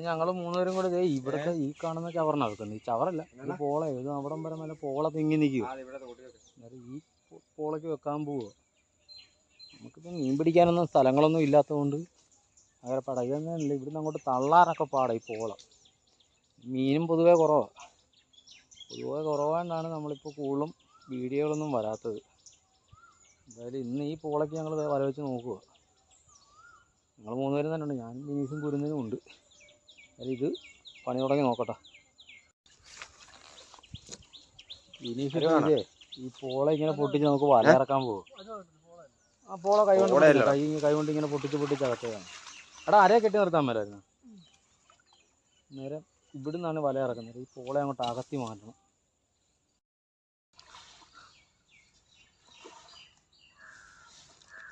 ഇന്ന് ഞങ്ങൾ മൂന്നുപേരും കൂടെ ദേ ഇവിടുത്തെ ഈ കാണുന്ന ചവറിനാ വെക്കുന്നത് ഈ ചവറല്ല ഈ പോള ഇത് അവിടം വരെ നല്ല പോള തിങ്ങി നിൽക്കുക അന്നേരം ഈ പോളയ്ക്ക് വെക്കാൻ പോവുക നമുക്കിപ്പോൾ മീൻ പിടിക്കാനൊന്നും സ്ഥലങ്ങളൊന്നും ഇല്ലാത്തതുകൊണ്ട് അങ്ങനെ പടകൊന്നുമില്ല ഇവിടുന്ന് അങ്ങോട്ട് തള്ളാനൊക്കെ പാടാ ഈ പോള. മീനും പൊതുവേ കുറവാണ് പൊതുവേ കുറവാണ്ടാണ് നമ്മളിപ്പോൾ കൂടുതലും വീഡിയോകളൊന്നും വരാത്തത്. എന്തായാലും ഇന്ന് ഈ പോളയ്ക്ക് ഞങ്ങൾ വരവെച്ച് നോക്കുക ഞങ്ങൾ മൂന്നുപേരും തന്നെ ഉണ്ട്. ഞാനും ബിനീസും കുരുന്നനും ഉണ്ട്. അതായത് ഇത് പണി തുടങ്ങി നോക്കട്ടെ ഈ പോള ഇങ്ങനെ പൊട്ടിച്ച് നമുക്ക് വല ഇറക്കാൻ പോകും. ആ പോള കൈ കൊണ്ട് കൈ കൈ കൊണ്ട് ഇങ്ങനെ പൊട്ടിച്ച് പൊട്ടിച്ച് അകത്തതാണ് എടാ അരയെ കെട്ടി നിർത്താൻ മേലായിരുന്നു. നേരം ഇവിടുന്നാണ് വല ഇറക്കുന്നത്. ഈ പോള അങ്ങോട്ട് അകത്തി മാറ്റണം.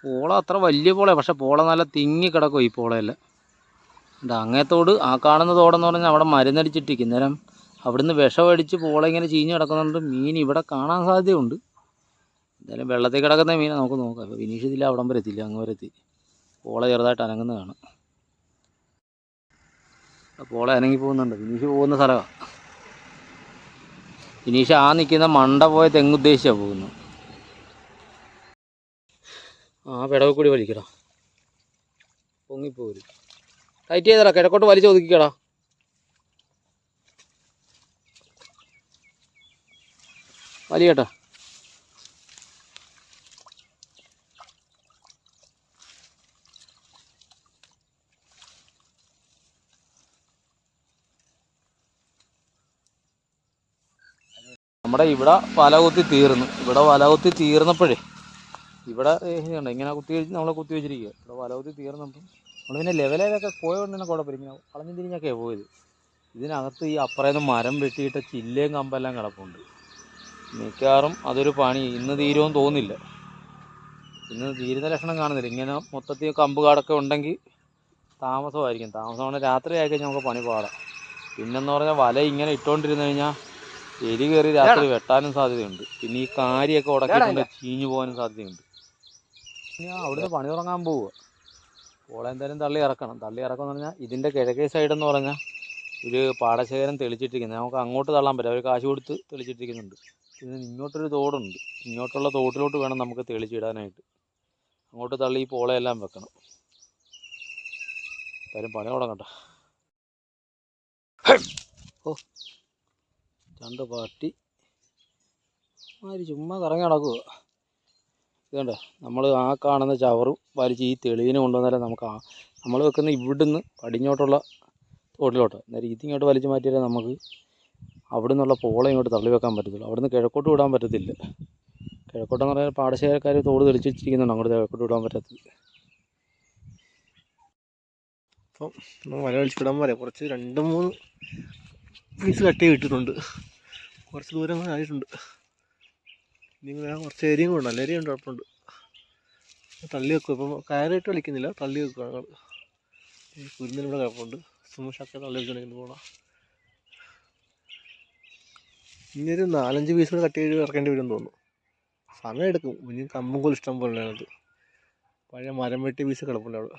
പോള അത്ര വലിയ പോളയാണ് പക്ഷെ പോള നല്ല തിങ്ങി കിടക്കും ഈ പോളയല്ല അങ്ങേത്തോട് ആ കാണുന്ന തോടെന്ന് പറഞ്ഞാൽ അവിടെ മരുന്നടിച്ചിട്ടിരിക്കും. നേരം അവിടുന്ന് വിഷമടിച്ച് പോള ഇങ്ങനെ ചീഞ്ഞ് കിടക്കുന്നുണ്ട്. മീൻ ഇവിടെ കാണാൻ സാധ്യതയുണ്ട്. എന്തായാലും വെള്ളത്തിൽ കിടക്കുന്ന മീനെ നമുക്ക് നോക്കാം. അപ്പോൾ വിനീഷ് അവിടം വരെ എത്തില്ല അങ്ങ് വരെ എത്തി. പോള ചെറുതായിട്ട് അനങ്ങുന്ന കാണാം. പോള അനങ്ങി പോകുന്നുണ്ട്. വിനീഷ് പോകുന്ന സ്ഥലമാണ് വിനീഷ് ആ നിൽക്കുന്ന മണ്ട പോയ തെങ്ങ് പോകുന്നത്. ആ പിടവ് കൂടി വലിക്കടാ. പൊങ്ങിപ്പോരും. ടൈറ്റ് ചെയ്തടാ കിഴക്കോട്ട് വലിച്ചു ഒതുക്കിക്കടാ വലിയട്ടാ നമ്മുടെ ഇവിടെ വല കുത്തി തീർന്നു. ഇവിടെ വല കുത്തി തീർന്നപ്പോഴേ ഇവിടെ ഇങ്ങനെ കുത്തി നമ്മളെ കുത്തി വെച്ചിരിക്കുക ഇവിടെ വല കുത്തി തീർന്നപ്പം നമ്മൾ പിന്നെ ലെവലിലൊക്കെ പോയതുകൊണ്ട് തന്നെ കുഴപ്പമില്ല ഇങ്ങനെ വളഞ്ഞു തിരിഞ്ഞൊക്കെ പോയത്. ഇതിനകത്ത് ഈ അപ്പുറേന്ന് മരം വെട്ടിയിട്ട ചില്ലയും കമ്പെല്ലാം കിടപ്പുണ്ട്. മിക്കവാറും അതൊരു പണി. ഇന്ന് തീരുമെന്ന് തോന്നില്ല ഇന്ന് തീരുന്ന ലക്ഷണം കാണുന്നില്ല. ഇങ്ങനെ മൊത്തത്തിൽ കമ്പ് കാടൊക്കെ ഉണ്ടെങ്കിൽ താമസമായിരിക്കും. താമസമാണ് രാത്രി ആയിക്കഴിഞ്ഞാൽ നമുക്ക് പണി പാടാം. പിന്നെന്ന് പറഞ്ഞാൽ വല ഇങ്ങനെ ഇട്ടുകൊണ്ടിരുന്നു കഴിഞ്ഞാൽ എലി കയറി രാത്രി വെട്ടാനും സാധ്യതയുണ്ട്. പിന്നെ ഈ കാരിയൊക്കെ ഉടക്കിക്കൊണ്ട് ചീഞ്ഞു പോകാനും സാധ്യതയുണ്ട്. പിന്നെ അവിടുന്ന് പണി തുടങ്ങാൻ പോവുക ഓളെ എന്തായാലും തള്ളി ഇറക്കണം. തള്ളി ഇറക്കണം എന്ന് പറഞ്ഞാൽ ഇതിന്റെ കിഴക്കേ സൈഡ് എന്ന് പറഞ്ഞാൽ ഒരു പാടശേഖരം തെളിച്ചിട്ടിരിക്കുന്നത് നമുക്ക് അങ്ങോട്ട് തള്ളാൻ പറ്റും അവർ കാശ് കൊടുത്ത് തെളിച്ചിട്ടിരിക്കുന്നുണ്ട്. ഇതിന് ഇങ്ങോട്ടൊരു തോടുണ്ട്. ഇങ്ങോട്ടുള്ള തോട്ടിലോട്ട് വേണം നമുക്ക് തെളിച്ചിടാനായിട്ട്. അങ്ങോട്ട് തള്ളി ഈ പോളയെല്ലാം വെക്കണം. എന്തായാലും പണി തുടങ്ങട്ടെ. ഓ രണ്ട് പാർട്ടി മാതിരി ചുമ്മാ കറങ്ങി നടക്കുക ഇതുണ്ട് നമ്മൾ ആ കാണുന്ന ചവറും വലിച്ച് ഈ തെളിവിന് കൊണ്ടുവന്നാലേ നമുക്ക് ആ നമ്മൾ വെക്കുന്ന ഇവിടുന്ന് പടിഞ്ഞോട്ടുള്ള തോട്ടിലോട്ട്. അന്നേരം ഇതിങ്ങോട്ട് വലിച്ചു മാറ്റിയാലേ നമുക്ക് അവിടെ നിന്നുള്ള പോള ഇങ്ങോട്ട് തള്ളി വെക്കാൻ പറ്റത്തുള്ളൂ. അവിടുന്ന് കിഴക്കോട്ട് വിടാൻ പറ്റത്തില്ല. കിഴക്കോട്ടെന്ന് പറഞ്ഞാൽ പാടശേഖരക്കാർ തോട് തെളിച്ച് വെച്ചിരിക്കുന്നുണ്ട്. അങ്ങോട്ട് കിഴക്കോട്ട് വിടാൻ പറ്റത്തില്ല. അപ്പം നമ്മൾ വല വലിച്ചിടാൻ പറയാം കുറച്ച് രണ്ട് മൂന്ന് പീസ് കട്ട് ചെയ്തിട്ടുണ്ട്. കുറച്ച് ദൂരം ആയിട്ടുണ്ട്. നിങ്ങൾ കുറച്ച് കൂടെ നല്ല ഉണ്ട് കുഴപ്പമുണ്ട്. തള്ളി വെക്കും. ഇപ്പം കയറിയിട്ട് കളിക്കുന്നില്ല. തള്ളി വെക്കുക ഞങ്ങൾ ഈ കുരുന്നിലൂടെ കുഴപ്പമുണ്ട് സുമൂഷൊക്കെ തള്ളി വെച്ചിട്ടുണ്ടെങ്കിൽ പോകണം ഇനി ഒരു നാലഞ്ച് പീസ് കൂടെ കട്ട് ചെയ്ത് ഇറക്കേണ്ടി വരും തോന്നുന്നു. സമയം എടുക്കും. ഇനി കമ്പും ഇഷ്ടം പോലെ അത്. പഴയ മരം വെട്ടി പീസ് കിടപ്പുണ്ട് അവിടെ.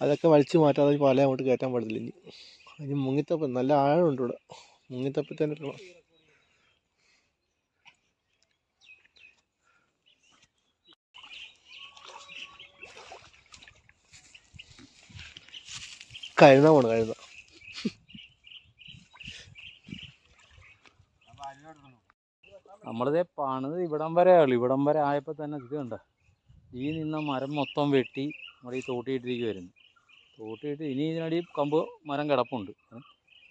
അതൊക്കെ വലിച്ചു മാറ്റാതെ പാലയങ്ങോട്ട് കയറ്റാൻ പാടില്ല ഇനി. ഇനി മുങ്ങിത്തപ്പ് നല്ല ആഴമുണ്ട് ഇവിടെ. മുങ്ങിത്തപ്പി തന്നെ ഇടണം. കഴുത പോണ് കഴുത നമ്മളിതേ പണിത് ഇവിടം വരെ ആയുള്ളൂ. ഇവിടം വരെ ആയപ്പോൾ തന്നെ ഇത് കണ്ട? ഈ നിന്ന മരം മൊത്തം വെട്ടി നമ്മുടെ ഈ തോട്ടിയിട്ടിരിക്കുമായിരുന്നു തോട്ടിയിട്ട് ഇനി ഇതിനടി കമ്പ് മരം കിടപ്പുണ്ട്.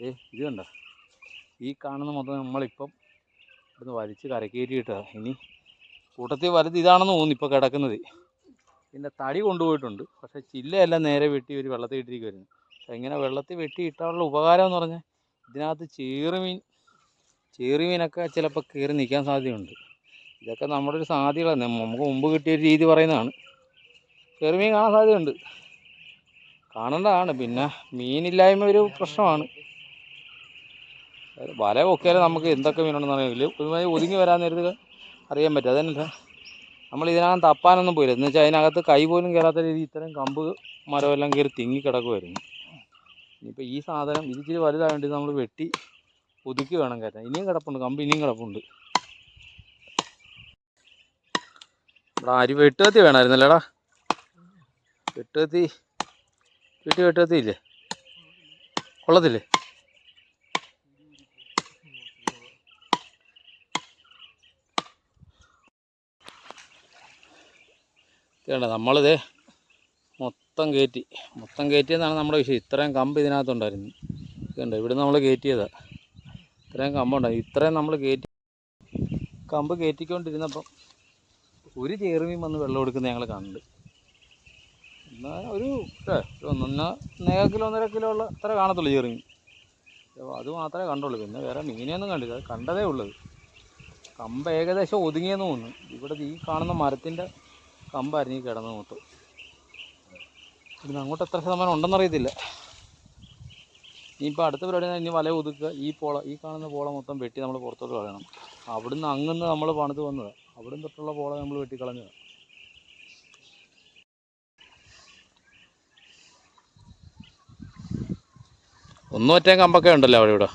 ഏ ഇത് കണ്ട? ഈ കാണുന്ന മൊത്തം നമ്മളിപ്പം ഇവിടുന്ന് വലിച്ച് കരക്കേറ്റിയിട്ടാണ് ഇനി കൂട്ടത്തിൽ വലുത് ഇതാണെന്ന് തോന്നുന്നു ഇപ്പോൾ കിടക്കുന്നത്. ഇതിന്റെ തടി കൊണ്ടുപോയിട്ടുണ്ട്. പക്ഷേ ചില്ലയെല്ലാം നേരെ വെട്ടി ഒരു വെള്ളത്തിൽ പക്ഷേ ഇങ്ങനെ വെള്ളത്തിൽ വെട്ടി ഇട്ടാനുള്ള ഉപകാരം എന്ന് പറഞ്ഞാൽ ഇതിനകത്ത് ചേറുമീൻ ചേറുമീനൊക്കെ ചിലപ്പോൾ കയറി നിൽക്കാൻ സാധ്യതയുണ്ട്. ഇതൊക്കെ നമ്മുടെ ഒരു സാധ്യതകളാണ് നമുക്ക് മുമ്പ് കിട്ടിയ ഒരു രീതി പറയുന്നതാണ്. ചെറുമീൻ കാണാൻ സാധ്യതയുണ്ട്. കാണേണ്ടതാണ്. പിന്നെ മീനില്ലായ്മ ഒരു പ്രശ്നമാണ്. വല പൊക്കിയാലും നമുക്ക് എന്തൊക്കെ മീനുണ്ടെന്ന് അറിയില്ല ഒരുമാതിരി ഒതുങ്ങി വരാൻ നേരത്ത് അറിയാൻ പറ്റും. അതന്നെ നമ്മൾ ഇതിനകം തപ്പാനൊന്നും പോയില്ല. എന്ന് വെച്ചാൽ അതിനകത്ത് കൈ പോലും കയറാത്ത രീതിയിൽ ഇത്രയും കമ്പ് മരമെല്ലാം കയറി തിങ്ങി കിടക്കുമായിരുന്നു ഇനിയിപ്പോൾ ഈ സാധനം ഇത് ഇച്ചിരി വലുതായതുകൊണ്ട് നമ്മൾ വെട്ടി ഒതുക്കി വേണം കയറ്റാൻ. ഇനിയും കിടപ്പുണ്ട് കമ്പ് ഇനിയും കിടപ്പുണ്ട്. ഇവിടെ അരി വെട്ടുകത്തി വേണമായിരുന്നല്ലേടാ വെട്ടുകത്തി വീട്ടിൽ വെട്ടുകത്തി ഇല്ലേ കൊള്ളത്തില്ലേ? വേണ്ട നമ്മളിത് മൊത്തം കയറ്റി. മൊത്തം കയറ്റിയെന്നാണ് നമ്മുടെ വിഷയം. ഇത്രയും കമ്പ് ഇതിനകത്തുണ്ടായിരുന്നു. ഇതുണ്ട്. ഇവിടെ നമ്മൾ കയറ്റിയതാ. ഇത്രയും കമ്പുണ്ടായി. ഇത്രയും നമ്മൾ കയറ്റി. കമ്പ് കയറ്റിക്കൊണ്ടിരുന്നപ്പം ഒരു ചേറുമീൻ വന്ന് വെള്ളം എടുക്കുന്ന ഞങ്ങൾ കണ്ട്. എന്നാൽ ഒരു ഒന്നൊന്നര കിലോ ഒന്നര കിലോ ഉള്ള അത്ര കാണത്തുള്ളൂ ചേറുമീൻ. അത് മാത്രമേ കണ്ടുള്ളൂ. പിന്നെ വേറെ മീനെയൊന്നും കണ്ടില്ല. അത് കണ്ടതേ ഉള്ളത് കമ്പ് ഏകദേശം ഒതുങ്ങിയെന്ന് തോന്നുന്നു. ഇവിടെ ഈ കാണുന്ന മരത്തിന്റെ കമ്പായിരുന്നു ഈ കിടന്ന് മൊത്തം. ഇവിടുന്ന് അങ്ങോട്ട് എത്ര ശതമാനം ഉണ്ടെന്നറിയത്തില്ല. ഇനിയിപ്പോൾ അടുത്ത പരിപാടി ഇനി വല ഒതുക്കുക. ഈ പോള ഈ കാണുന്ന പോള മൊത്തം വെട്ടി നമ്മൾ പുറത്തോട്ട് കളയണം. അവിടുന്ന് അങ്ങന്ന് നമ്മൾ പണിത് വന്നത്. അവിടുന്ന് തൊട്ടുള്ള പോള നമ്മൾ വെട്ടി കളഞ്ഞത്. ഒന്നും ഒറ്റ കമ്പൊക്കെ ഉണ്ടല്ലോ അവിടെ ഇവിടെ.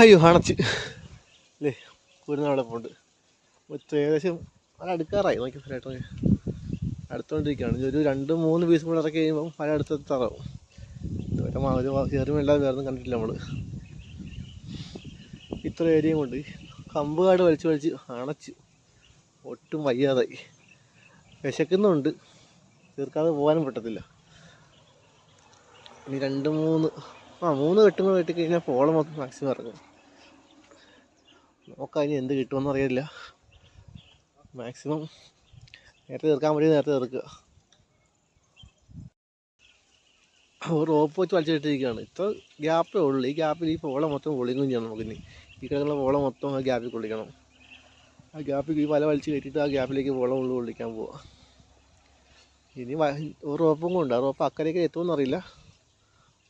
അയ്യോ അണച്ച് അല്ലേ കുരുന്ന അവിടെ പോണ്ട്. മൊത്തം ഏകദേശം അത് അടുക്കാറായി. നോക്കി ഫലമായിട്ട് അടുത്തോണ്ടിരിക്കുകയാണ് ഒരു രണ്ട് മൂന്ന് പീസ് കൂടെ ഇറക്കി കഴിയുമ്പം പല തറാവും. ഇതുവരെ മാതിരി ഒരു വേണ്ട വേറെ കണ്ടിട്ടില്ല നമ്മൾ ഇത്ര ഏരിയയും കൊണ്ട് കമ്പ് കാട് വലിച്ച് വലിച്ച് അണച്ച് ഒട്ടും വയ്യാതായി. വിശക്കുന്നുണ്ട്. തീർക്കാതെ പോകാനും പറ്റത്തില്ല. ഇനി രണ്ട് മൂന്ന് ആ മൂന്ന് കെട്ടും കൂടെ കെട്ടി കഴിഞ്ഞാൽ പോള മൊത്തം മാക്സിമം ഇറങ്ങും. നോക്കാം ഇനി എന്ത് കിട്ടുമെന്ന് അറിയില്ല മാക്സിമം നേരത്തെ തീർക്കാൻ വേണ്ടി നേരത്തെ തീർക്കുക. ഒരു റോപ്പ് വെച്ച് വലിച്ചിട്ടിരിക്കുകയാണ്. ഇത്ര ഗ്യാപ്പേ ഉള്ളൂ. ഈ ഗ്യാപ്പിൽ ഈ പോള മൊത്തം പൊളിക്കുകയും ചെയ്യണം നമുക്കിനി. ഈ കിടക്കുന്ന പോള മൊത്തം ആ ഗ്യാപ്പിൽ കൊള്ളിക്കണം ആ ഗ്യാപ്പിൽ ഈ വല വലിച്ച് കയറ്റിയിട്ട് ആ ഗ്യാപ്പിലേക്ക് പോള ഉള്ളു കൊള്ളിക്കാൻ പോവാം. ഇനി ഒരു റോപ്പും കൊണ്ട് ആ റോപ്പ് അക്കരയ്ക്ക് എത്തുമെന്ന് അറിയില്ല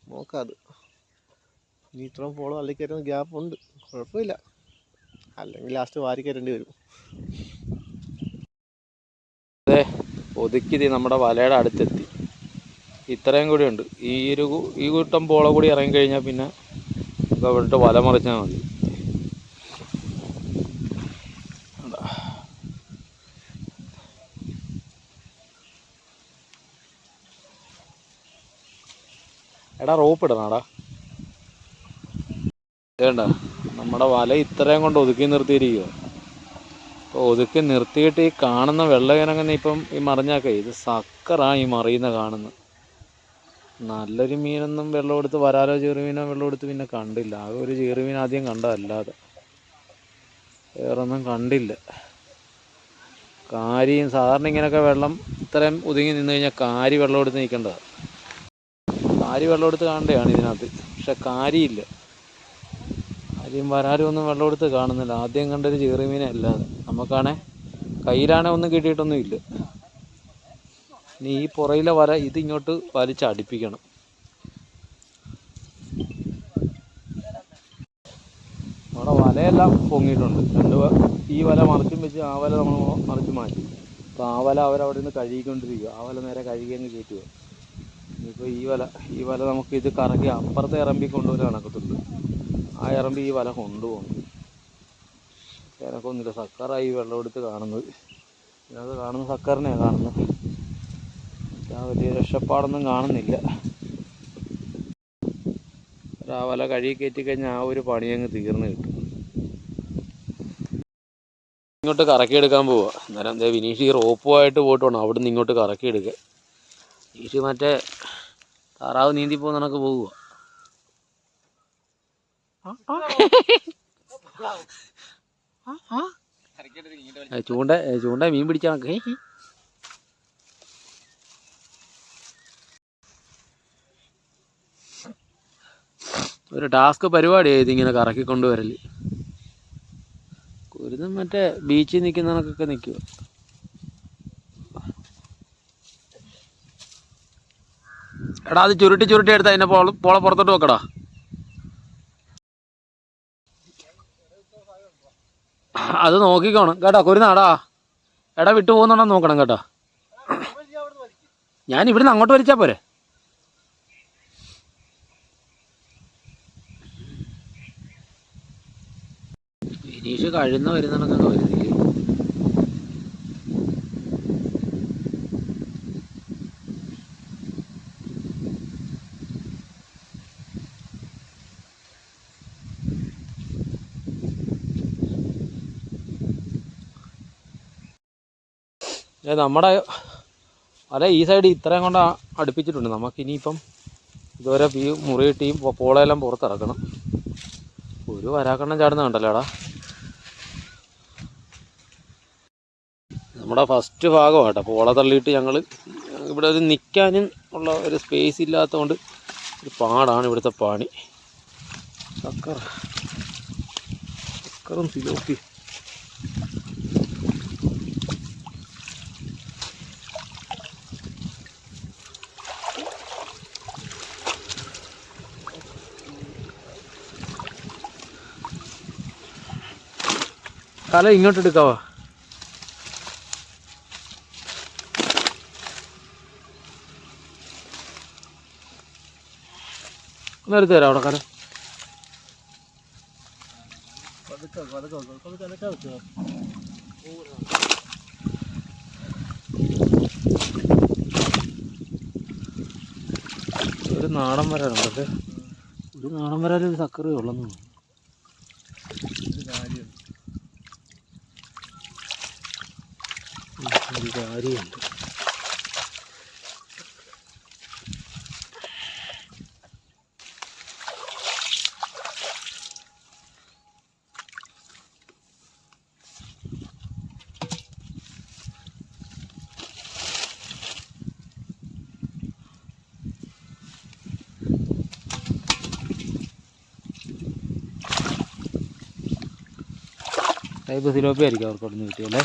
നോക്കാം അത് ഇനി ഇത്രയും ഫോളോ അല്ലെങ്കിൽ കയറ്റുന്ന ഗ്യാപ്പ് ഉണ്ട്. കുഴപ്പമില്ല. അല്ലെങ്കിൽ ലാസ്റ്റ് വാരി കയറ്റേണ്ടി വരും. ഒതുക്കി ദേ നമ്മുടെ വലയുടെ അടുത്തെത്തി. ഇത്രയും കൂടി ഉണ്ട്. ഈ ഒരു ഈ കൂട്ടം പോള കൂടി ഇറങ്ങിക്കഴിഞ്ഞാൽ പിന്നെ ഇവിടുത്തെ വല മറിച്ചാൽ മതി. എടാ റോപ്പ് ഇടണാടാ. വേണ്ട നമ്മുടെ വല ഇത്രയും കൊണ്ട് ഒതുക്കി നിർത്തിയിരിക്കുവോ. അപ്പോൾ ഒതുക്കി നിർത്തിയിട്ട് ഈ കാണുന്ന വെള്ളകനങ്ങനെ ഇപ്പം ഈ മറിഞ്ഞാക്കേ ഇത് സക്കറാണ് ഈ മറിയുന്ന കാണുന്നത് നല്ലൊരു മീനൊന്നും വെള്ളം എടുത്ത് വരാലോ ചെറുമീനോ വെള്ളം എടുത്ത് പിന്നെ കണ്ടില്ല. ആകെ ഒരു ചെറുമീൻ ആദ്യം കണ്ടതല്ലാതെ വേറൊന്നും കണ്ടില്ല. കാരിയും സാധാരണ ഇങ്ങനെയൊക്കെ വെള്ളം ഇത്രയും ഒതുങ്ങി നിന്ന് കഴിഞ്ഞാൽ കാരി വെള്ളം എടുത്ത് നിൽക്കേണ്ടതാണ് കാരി വെള്ളം എടുത്ത് കാണേണ്ടതാണ് ഇതിനകത്ത്. പക്ഷെ കാരിയില്ല കാരിയും വരാലും ഒന്നും വെള്ളം എടുത്ത് കാണുന്നില്ല. ആദ്യം കണ്ടൊരു ചെറുമീനെ അല്ലാതെ. നമുക്കാണേ കയ്യിലാണെ ഒന്നും കിട്ടിയിട്ടൊന്നും ഇല്ല ഇനി ഈ പുറയിലെ വര ഇത് ഇങ്ങോട്ട് വലിച്ചടിപ്പിക്കണം അവിടെ വലയെല്ലാം പൊങ്ങിയിട്ടുണ്ട്. രണ്ട് ഈ വല മറിച്ചും വെച്ച് ആ വല നമ്മൾ മറിച്ച് മാറ്റി. അപ്പോൾ ആ വല അവരവിടെ നിന്ന് കഴുകിക്കൊണ്ടിരിക്കുക ആ വല നേരെ കഴുകി അങ്ങ് കയറ്റുക ഇനിയിപ്പോൾ ഈ വല ഈ വല നമുക്ക് ഇത് കറക്കി അപ്പുറത്തെ ഇറമ്പി കൊണ്ടുപോയി കണക്കത്തുണ്ട് ആ ഇറമ്പി ഈ വല കൊണ്ടുപോകണം എനക്കൊന്നുമില്ല സക്കാറായി വെള്ളം എടുത്ത് കാണുന്നത്. ഇതിനകത്ത് കാണുന്ന സക്കാറിനെയാണ് കാണുന്നത്. ആ വലിയ രക്ഷപ്പാടൊന്നും കാണുന്നില്ല. ആ വല കഴുകി കയറ്റി കഴിഞ്ഞാൽ ആ ഒരു പണി അങ്ങ് തീർന്നു കിട്ടും. ഇങ്ങോട്ട് കറക്കിയെടുക്കാൻ പോവുക അന്നേരം എന്താ വിനീഷ് ഈ റോപ്പുമായിട്ട് പോയിട്ട് വേണം അവിടെ നിന്ന് ഇങ്ങോട്ട് കറക്കി കറക്കിയെടുക്കുക വിനീഷ് മറ്റേ താറാവ് നീന്തി പോകുന്ന കണക്ക് പോവുക ചൂണ്ട ചൂണ്ട മീൻ പിടിച്ച കണക്ക് ഒരു ടാസ്ക് പരിപാടിയായി ഇതിങ്ങനെ കറക്കി കൊണ്ടുവരൽ കുരുതം മറ്റേ ബീച്ചിൽ നിൽക്കുന്ന കണക്കൊക്കെ നിൽക്കുക എടാ അത് ചുരുട്ടി ചുരുട്ടി എടുത്ത് അതിന്റെ പോളെ പുറത്തോട്ട് വെക്കടാ. അത് നോക്കിക്കോണം കേട്ടോ കുരുന്നാടാ. എടാ വിട്ടു പോകുന്നുണ്ടോ നോക്കണം കേട്ടോ. ഞാൻ ഇവിടുന്ന് അങ്ങോട്ട് വലിച്ചാ പോരെ? വിനീഷ് കഴിയുന്ന വരുന്നുണ്ടെന്നൊക്കെ വരുന്നില്ലേ ഏ, നമ്മുടെ അല്ല ഈ സൈഡ് ഇത്രയും കൊണ്ട് അടുപ്പിച്ചിട്ടുണ്ട്. നമുക്ക് ഇനിയിപ്പം ഇതുവരെ ഈ മുറിയിട്ടിയും പോളയെല്ലാം പുറത്തിറക്കണം. ഒരു വരാക്കണ്ണം ചാടുന്ന കണ്ടല്ലോടാ. നമ്മുടെ ഫസ്റ്റ് ഭാഗമാട്ടോ പോള തള്ളിയിട്ട് ഞങ്ങൾ ഇവിടെ ഒരു നിൽക്കാനും ഉള്ള ഒരു സ്പേസ് ഇല്ലാത്തതുകൊണ്ട് ഒരു പാടാണ് ഇവിടുത്തെ പാണി. ചക്കർ ചക്കറും സിലോപ്പി കല ഇങ്ങോട്ട് എടുക്കാവോ? ഒന്ന് തരാം അവിടെ കര ഒരു നാടൻ വരാനുണ്ട്. പക്ഷേ ഒരു നാടൻ വരാനൊരു സക്കറേ ഉള്ളെന്ന്. ഒരു കാര്യമുണ്ട്. ഒരു കാര്യമുണ്ട്. ടൈപ്പ് സിലോപ്പി ആയിരിക്കും അവർക്ക് അവിടെ നിന്ന് കിട്ടിയല്ലേ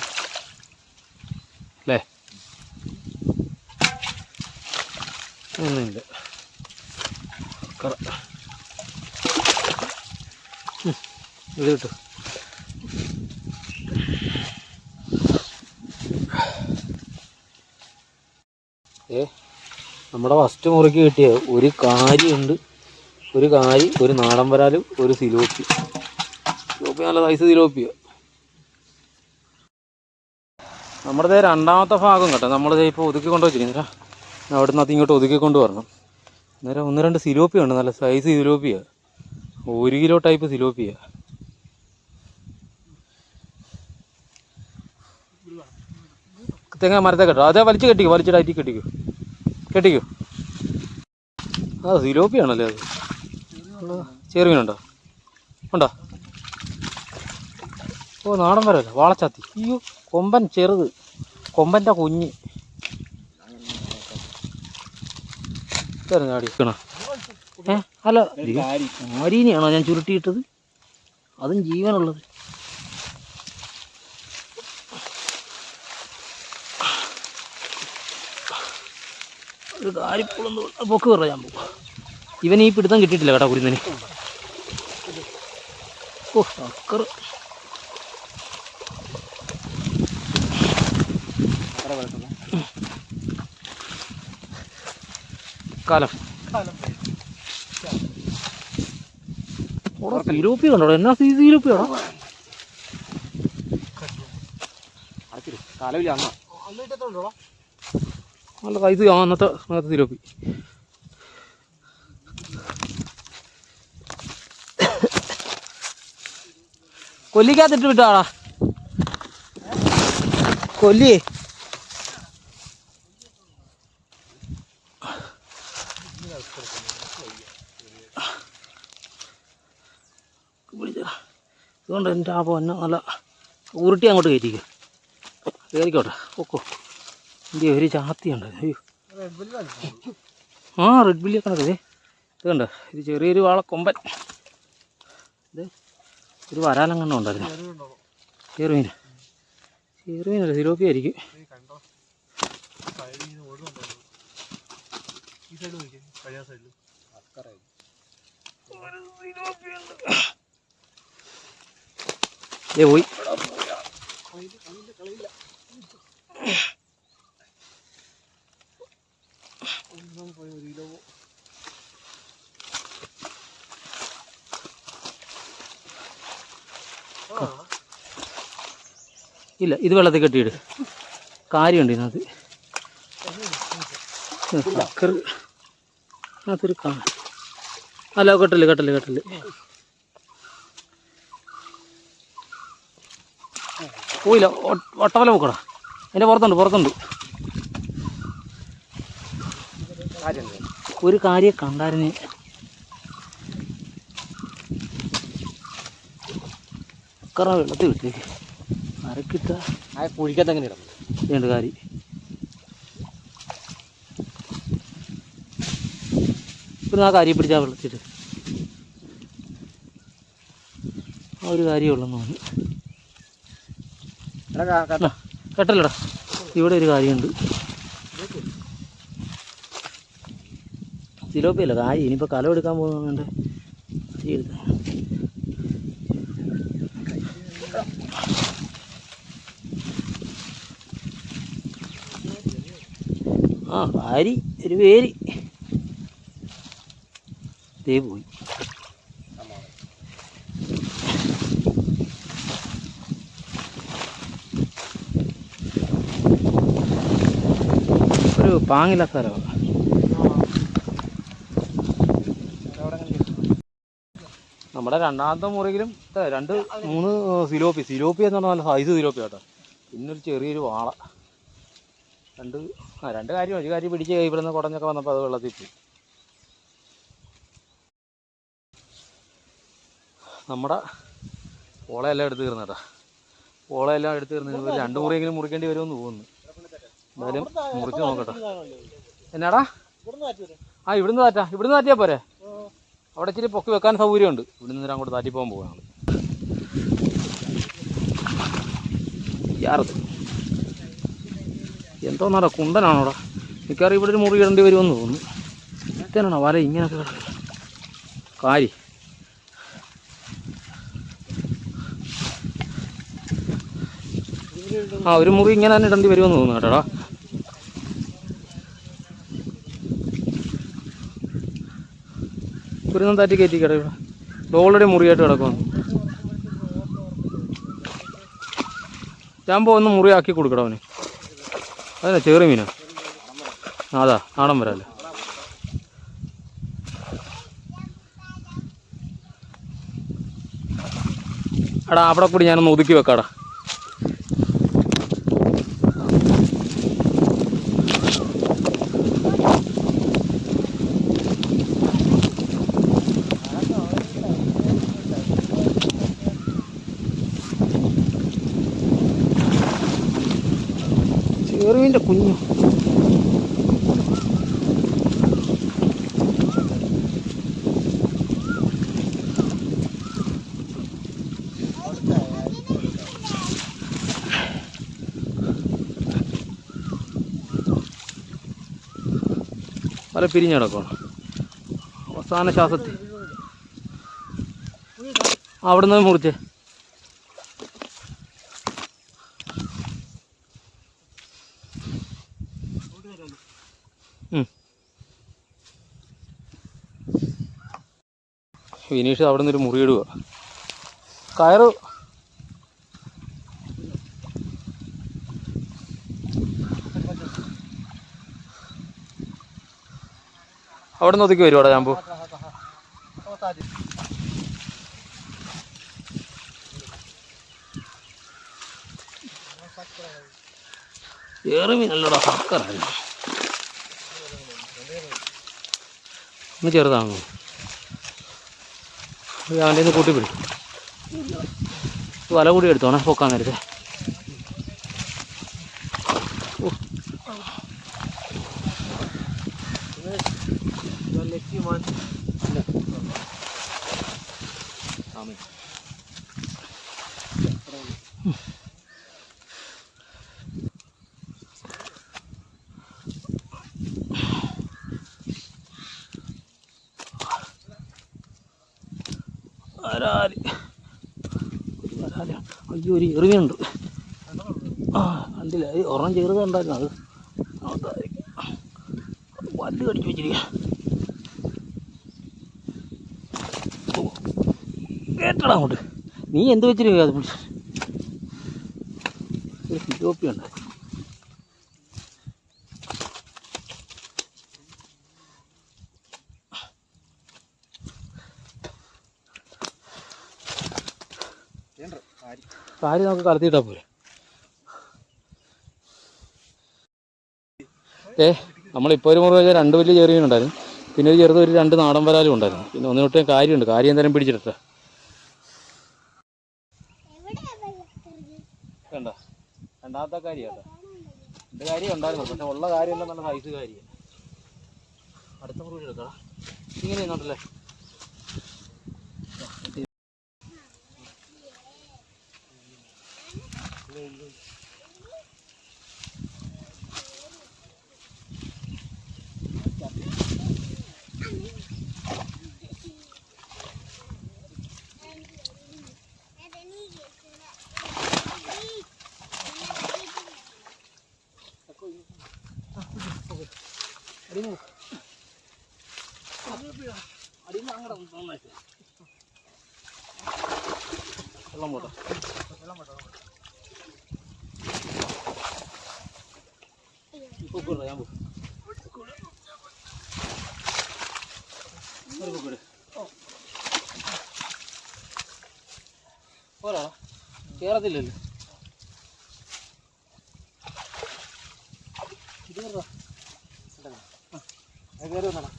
ഇത് കിട്ടും ഏ നമ്മുടെ ഫസ്റ്റ് മുറിക്ക് കിട്ടിയ ഒരു കാരിയുണ്ട് ഒരു കാരി ഒരു നാടൻ വരാലും ഒരു സിലോപ്പി. സിലോപ്പി നല്ല സൈസ് സിലോപ്പിയ. നമ്മുടെ രണ്ടാമത്തെ ഭാഗം കേട്ടോ. നമ്മൾ ദേ ഇപ്പോൾ ഒതുക്കി കൊണ്ട് വെച്ചിരിക്കുന്നില്ല അവിടെ നിന്ന് അത് ഇങ്ങോട്ട് ഒതുക്കി കൊണ്ട് വരണം. അന്നേരം ഒന്ന് രണ്ട് സിലോപ്പിയുണ്ട്. നല്ല സൈസ് സിലോപ്പിയ. ഒരു കിലോ ടൈപ്പ് സിലോപ്പിയ. തെങ്ങ മരത്തെ കെട്ടോ. അതേ വലിച്ചു കെട്ടിക്കോ അരി കെട്ടിക്കോ. കെട്ടിക്കോ. ആ സിലോപ്പിയാണല്ലേ അത്? ചെറുമീനുണ്ടോ? ഉണ്ടോ? ഓ നാടൻ വരല്ല വാളച്ചാത്തി. അയ്യോ കൊമ്പൻ ചെറുത്. കൊമ്പന്റെ കുഞ്ഞ്. തെരഞ്ഞാടിക്കണ ഏ അല്ല ആരീനെയാണോ ഞാൻ ചുരുട്ടിയിട്ടത്? അതും ജീവനുള്ളത്. ഒരു കാര്യപ്പോളും പൊക്ക് ഞാൻ പോകും ഇവൻ ഈ പിടുത്തം കിട്ടിയിട്ടില്ല കേട്ടോ കുരുന്നിന്. ഓ അക്കറ്. കാലം. ഓടാ സിലോപ്പി കണ്ടോ എന്നാ സി സിലോപ്പി ആണോ കാലമില്ല അന്ന. നല്ല ഇത് അന്നത്തെ അന്നത്തെ തിരുവപ്പി കൊല്ലിക്കകത്തിട്ട് വിട്ടാടാ. പിടിച്ചടാ. ഇതുകൊണ്ട് എന്റെ ആ പൊന്ന നല്ല ഉരുട്ടി അങ്ങോട്ട് കയറ്റിക്കുക കയറിക്കോട്ടെ ഓക്കോ എന്റെ ഒരു ചാത്തിയുണ്ട്. ആ റെഡ് ബില്ലി ഒക്കെ ഇതേ ഇത് കണ്ടോ? ഇത് ചെറിയൊരു വാളക്കൊമ്പൻ ഇത് ഒരു വരാലം വരാലങ്ങണ്ണ ഉണ്ടായിരുന്നു? ചെറുമീൻ. ചെറുമീനല്ല? സിലോപ്പി ആയിരിക്കും. പോയി. കണ്ടോ? സൈഡിൽ ഇങ്ങനെ ഓടുന്നുണ്ടോ? ഈ സൈഡ് നോക്കിയേ പഴയ സൈഡിൽ ഏ പോയി ഒന്നും പോയി ഒരു കിലോ ഇല്ല ഇത് വെള്ളത്തിൽ കെട്ടിയിട്. കാര്യമുണ്ട് ഇതിനകത്ത്. അതൊരു കാ അല്ല കെട്ടൽ കെട്ടൽ കെട്ടൽ. പോയില്ല ഒട്ടവല പോക്കടാ അതിന്റെ പുറത്തുണ്ട് പുറത്തുണ്ട്. ഒരു കാര്യം കണ്ടായിരുന്നു കറ വെള്ളത്തിൽ വിട്ടേക്ക്. അരക്കിട്ട എങ്ങനെ ഇടണം? വേണ്ട കാര്യം. പിന്നെ ആ കാര്യം പിടിച്ചാൽ വെള്ളത്തിട്ട് ആ ഒരു കാര്യമുള്ളെന്ന് തോന്നുന്നു. കേട്ടല്ലോടാ ഇവിടെ ഒരു കാര്യമുണ്ട്. സിലോപ്പിയല്ല? കായ് ഇനിയിപ്പോൾ കലം എടുക്കാൻ പോകുന്നുണ്ട്. ആ കാരി ഒരു പേര് ദേ പോയി. ഒരു പാങ്ങില്ല സ്ഥലമാണ് നമ്മുടെ രണ്ടാമത്തെ മുറിയിലും രണ്ട് മൂന്ന് സിലോപ്പി. സിലോപ്പി എന്ന് പറഞ്ഞാൽ നല്ല സൈസ് സിലോപ്പി കേട്ടോ പിന്നൊരു ചെറിയൊരു വാള. രണ്ട് ആ രണ്ട് കാര്യം ഒരു കാര്യം പിടിച്ച് ഇവിടെ നിന്ന് കുടഞ്ഞൊക്കെ വന്നപ്പോൾ അത് വെള്ളത്തിൽ പോയി നമ്മുടെ ഓളയെല്ലാം എടുത്ത് തീർന്നു കേട്ടോ ഓളയെല്ലാം എടുത്ത് തീർന്നു രണ്ട് മുറിയെങ്കിലും മുറിക്കേണ്ടി വരുമെന്ന് തോന്നുന്നു. എന്തായാലും മുറിച്ച് നോക്കട്ടെ. എന്നാടാ? ആ ഇവിടുന്ന് താറ്റാ ഇവിടുന്ന് താറ്റിയാ പോരെ? അവിടെ ഇച്ചിരി പൊക്കി വെക്കാൻ സൗകര്യമുണ്ട്. ഇവിടെ നിന്ന് അങ്ങോട്ട് താറ്റി പോകാൻ പോവാണ് എന്തോ എന്തോന്നാടാ കുണ്ടനാണോടാ മിക്കവാറും ഇവിടെ ഒരു മുറി ഇടേണ്ടി വരുമെന്ന് തോന്നുന്നു. ഇത്തേനാണോ വല ഇങ്ങനെയൊക്കെ കാരി. ആ ഒരു മുറി ഇങ്ങനെ തന്നെ ഇടേണ്ടി വരുമെന്ന് തോന്നുന്നു കേട്ടോടാ ഒരു താറ്റി കയറ്റി കിടക്കും ഓൾറെഡി മുറിയായിട്ട് കിടക്കുന്നു ചാമ്പോ ഒന്ന് മുറിയാക്കി കൊടുക്കണം അവന്. അതല്ല ചെറിയ മീനാ? അതാ നാടൻ വരാല്ലേ? എടാ അവിടെ കൂടി ഞാനൊന്ന് ഒതുക്കി വെക്കാടാ ചെറുമീന്റെ കുഞ്ഞു പല പിരിഞ്ഞു കിടക്കണം അവസാന ശ്വാസത്തിൽ. അവിടെ നിന്ന് മുറിച്ചേ. വിനീഷ് അവിടെ നിന്നൊരു മുറിയിടുക കയറ്. അവിടെ നിന്ന് ഒതുക്കി വരുവാടാ ഞാൻ ഹക്കറായിരുന്നു ഒന്ന് ചെറുതാണോ അവന്റെ കൂട്ടി പിടി വല കൂടി എടുത്തോണേ പൊക്കാൻ നേരത്തെ വരാൽ ഒരു ആ കണ്ടില്ല അത് ഒരെണ്ണം ചെറുത് ഉണ്ടായിരുന്നു. അത് അതായിരിക്കും. കടിച്ച് വെച്ചിരിക്കുക കേട്ടടാ അങ്ങോട്ട്. നീ എന്ത് വെച്ചിരിക്കുക അത് പിടിച്ചു? ഒരു ഫിലോപ്പി ഉണ്ട്? കാര്യം നമുക്ക് കടത്തിയിട്ടാ പോരെ. ഏ നമ്മളിപ്പോൾ ഒരു മുറി വെച്ചാൽ രണ്ട് വലിയ ചെറിയുണ്ടായിരുന്നു പിന്നെ ഒരു ചെറുത് ഒരു രണ്ട് നാടൻ വരാലും ഉണ്ടായിരുന്നു. പിന്നെ ഒന്നിനു തൊട്ട് കാര്യമുണ്ട്. കാര്യം എന്തായാലും പിടിച്ചിട്ടാ. വേണ്ട. രണ്ടാമത്തെ കാര്യമാണ് എന്റെ കാര്യം ഉണ്ടായിരുന്നു. പക്ഷെ ഉള്ള കാര്യമെല്ലാം നല്ല സൈസ് കാര്യം. അടുത്ത മുറി എടുക്കാം. ഇങ്ങനെ ഇന്നോട്ടല്ലേ വെള്ളം പോട്ടെ ഇപ്പൊ കൂടെ ഞാൻ പോകും കേറത്തില്ലല്ലോ ഇത് കേറാ കയറി വന്നടാ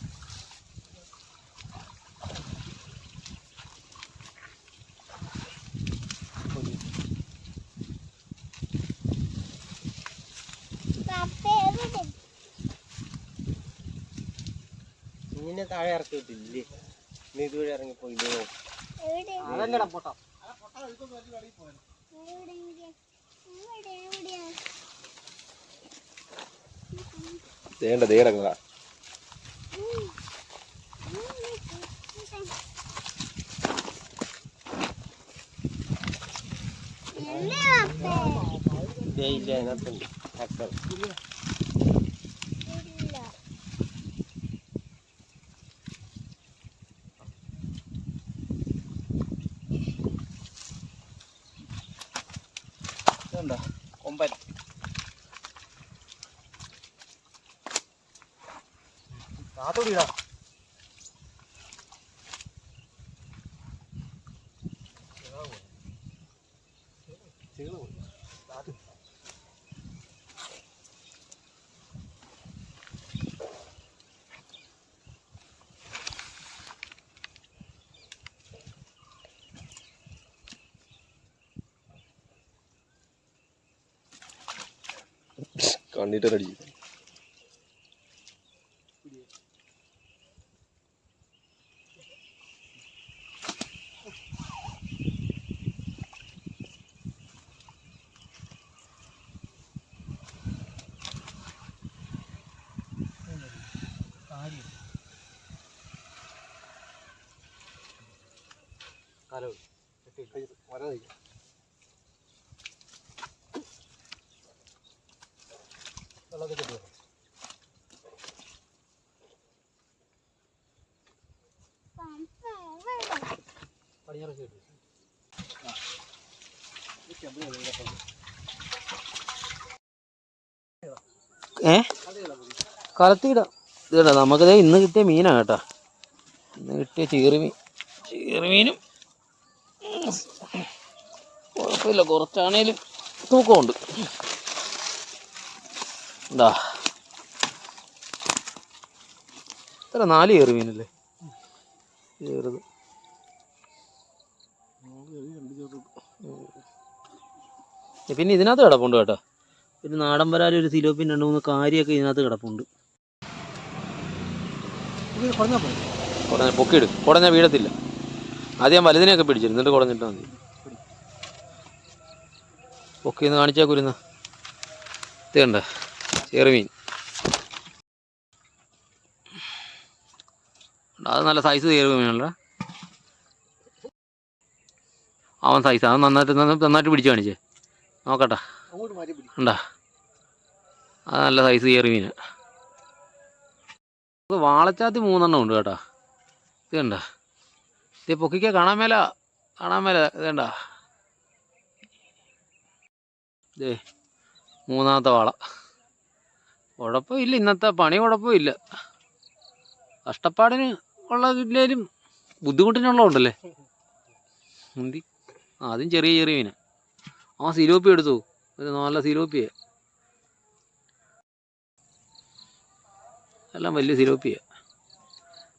നിന്നെ താഴെ ഇറക്കി വിട്ടില്ലേ? നീ ഇതുവഴി ഇറങ്ങിപ്പോയില്ലേ അതല്ലടാ പോട്ടാ. ദേണ്ട ദേടങ്ങളാ ഇല്ല അതിനകത്തുണ്ട്. ചക്ക ഇതുണ്ടോ കൊമ്പൻ കാത്തോടിടാ കണ്ടിട്ട് വരാതെ വെള്ളത്തിൽ കെട്ടി പടിഞ്ഞാറ് സൈഡ് ഏ? കലത്തിയിടാം. ഇതേടാ നമുക്കതേ ഇന്ന് കിട്ടിയ മീനാണ് കേട്ടോ. ഇന്ന് കിട്ടിയ ചീറുമീൻ ചീറുമീനും. കുഴപ്പമില്ല. കുറച്ചാണേലും തൂക്കമുണ്ട്. എന്താ ഇത്ര നാല് കയറി മീനല്ലേ? ഉം. പിന്നെ ഇതിനകത്ത് കിടപ്പുണ്ട് കേട്ടോ. പിന്നെ നാടൻ വരാലും ഒരു പിന്നെ രണ്ട് മൂന്ന് കാര്യമൊക്കെ ഇതിനകത്ത് കിടപ്പുണ്ട്. കുടഞ്ഞ പൊക്കിയിടും. കുടഞ്ഞ വീഴത്തില്ല. ആദ്യം വലുതിനെയൊക്കെ പിടിച്ചിരുന്നു. എന്നിട്ട് കുടഞ്ഞിട്ട് മതി ഇന്ന് കാണിച്ചാൽ കുരുന്ന്. ഇത് കണ്ട ചെറുമീൻ അത് നല്ല സൈസ് ചെറുമീനല്ല അവൻ സൈസ് അവൻ നന്നായിട്ട് നന്ന- നന്നായിട്ട് പിടിച്ചു കാണിച്ചേ. നോക്കട്ടെ. ഉണ്ടാ അത് നല്ല സൈസ് കയറി മീൻ. ഇത് വാളച്ചാത്തി മൂന്നെണ്ണം ഉണ്ട് കേട്ടോ. ഇത് കണ്ട? ഇത് പൊക്കിക്ക കാണാൻ മേല കാണാൻ മേല ഇത് കണ്ട? ഇതേ മൂന്നാമത്തെ വാള. കുഴപ്പമില്ല ഇന്നത്തെ പണി കുഴപ്പമില്ല. കഷ്ടപ്പാടിന് ഉള്ളതില്ലേലും ബുദ്ധിമുട്ടിനുള്ളതുണ്ടല്ലേ മുന്തി. ആദ്യം ചെറിയ ചെറിയ മീന. ആ സിലോപ്പി എടുത്തു. ഒരു നല്ല സിലോപ്പിയ. എല്ലാം വലിയ സിലോപ്പിയ.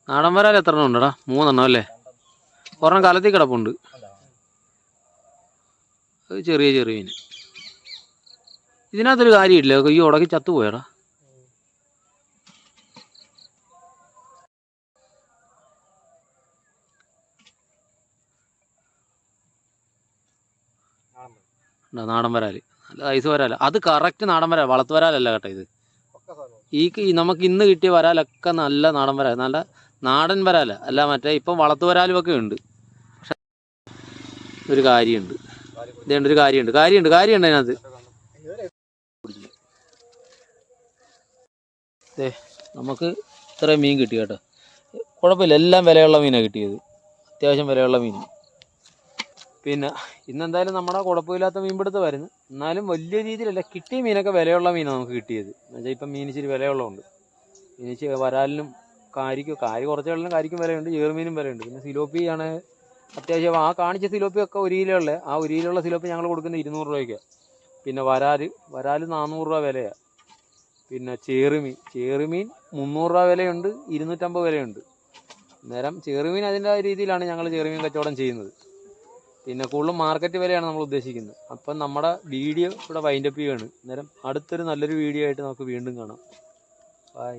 നാടൻ വരാൽ എത്ര എണ്ണം ഉണ്ടടാ? മൂന്നെണ്ണം അല്ലേ? ഒരെണ്ണം കലത്തിൽ കിടപ്പുണ്ട്. അത് ചെറിയ ചെറിയ മീൻ. ഇതിനകത്തൊരു കാര്യമില്ല. ഈ ഉടക്കി ചത്തുപോയടാ പോയടാ. നാടൻ വരാൽ നല്ല ഐസ് വരാൽ അത് കറക്റ്റ് നാടൻ വരാൽ വളർത്തു വരാലല്ല കേട്ടോ ഇത്. ഈ നമുക്ക് ഇന്ന് കിട്ടിയ വരാലൊക്കെ നല്ല നാടൻ വരാൽ നല്ല നാടൻ വരാല. അല്ല മറ്റേ ഇപ്പം വളർത്തു വരാലും ഒക്കെ ഉണ്ട്. പക്ഷെ ഒരു കാര്യമുണ്ട്. ഇതേണ്ട ഒരു കാര്യമുണ്ട്. കാര്യമുണ്ട്. കാര്യമുണ്ട് അതിനകത്ത് ദേ നമുക്ക് ഇത്രയും മീൻ കിട്ടി കേട്ടോ. കുഴപ്പമില്ല എല്ലാം വിലയുള്ള മീനാണ് കിട്ടിയത്. അത്യാവശ്യം വിലയുള്ള മീൻ. പിന്നെ ഇന്നെന്തായാലും നമ്മുടെ കുഴപ്പമില്ലാത്ത വരുന്നു എന്നാലും വലിയ രീതിയിലല്ല കിട്ടിയ മീനൊക്കെ വിലയുള്ള മീനാണ് നമുക്ക് കിട്ടിയത്. എന്നുവെച്ചാൽ ഇപ്പം മീൻ ഇച്ചിരി വിലയുള്ളതുണ്ട് മീനിച്ച് വരാലിനും കാരിക്കും കാരി കുറച്ച് വെള്ളം കാരിക്കും വിലയുണ്ട് ചേറുമീനും വിലയുണ്ട്. പിന്നെ സിലോപ്പി ആണ് അത്യാവശ്യം ആ കാണിച്ച സിലോപ്പി ഒക്കെ ഒരു കിലോ ഉള്ളത് ആ ഒരു കിലോ ഉള്ള സിലോപ്പി ഞങ്ങൾ കൊടുക്കുന്നത് ഇരുന്നൂറ് രൂപയ്ക്കാണ് പിന്നെ വരാൽ വരാൽ നാനൂറ് രൂപ വിലയാണ് പിന്നെ ചേറുമീൻ. ചേറുമീൻ മുന്നൂറ് രൂപ വിലയുണ്ട് ഇരുന്നൂറ്റമ്പത് വിലയുണ്ട്. അന്നേരം ചെറുമീൻ അതിന്റെ രീതിയിലാണ് ഞങ്ങൾ ചെറുമീൻ കച്ചവടം ചെയ്യുന്നത്. പിന്നെ കൂടുതലും മാർക്കറ്റ് വിലയാണ് നമ്മൾ ഉദ്ദേശിക്കുന്നത്. അപ്പം നമ്മുടെ വീഡിയോ ഇവിടെ വൈൻഡപ്പ് ചെയ്യുകയാണ് അന്നേരം അടുത്തൊരു നല്ലൊരു വീഡിയോ ആയിട്ട് നമുക്ക് വീണ്ടും കാണാം. ബൈ